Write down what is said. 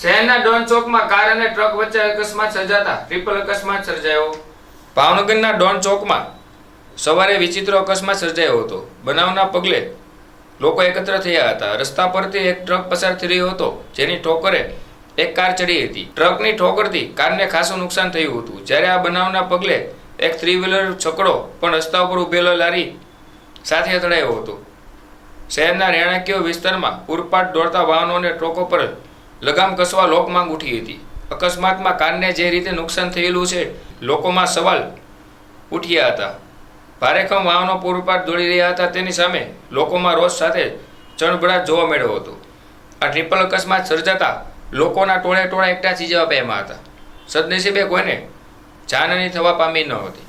શહેરના ડોન ચોકમાં કાર અને ટ્રક વચ્ચે અકસ્માત સર્જાતા ટ્રિપલ અકસ્માત સર્જાયો. ભાવનગરના ડોન ચોકમાં સવારે વિચિત્ર અકસ્માત સર્જાયો હતો. બનાવના પગલે લોકો એકત્ર થયા હતા. રસ્તા પરથી એક ટ્રક પસાર થઈ રહ્યો હતો, જેની ઠોકરે એક કાર ચડી હતી. ટ્રકની ઠોકરથી કારને ખાસું નુકસાન થયું હતું. જ્યારે આ બનાવના પગલે એક થ્રી વ્હીલર છકડો પણ રસ્તા ઉપર ઉભેલો લારી સાથે અથડાયો હતો. શહેરના રહેણાંકીય વિસ્તારમાં પૂરપાટ દોડતા વાહનોને ટ્રકો પર લગામ કસવા લોકમાંગ ઉઠી હતી અકસ્માતમાં કારને જે રીતે નુકસાન થયેલું છે લોકોમાં સવાલ ઉઠ્યા હતા ભારેખમ વાહનો પૂરપાટ દોડી રહ્યા હતા તેની સામે લોકોમાં રોષ સાથે ચણભડાટ જોવા મળ્યો હતો આ ટ્રિપલ અકસ્માત સર્જાતા લોકોના ટોળે ટોળા એકઠા થઈ જવા પામ્યા હતા સદનસીબે કોઈને જાનહાની થવા પામી ન હતી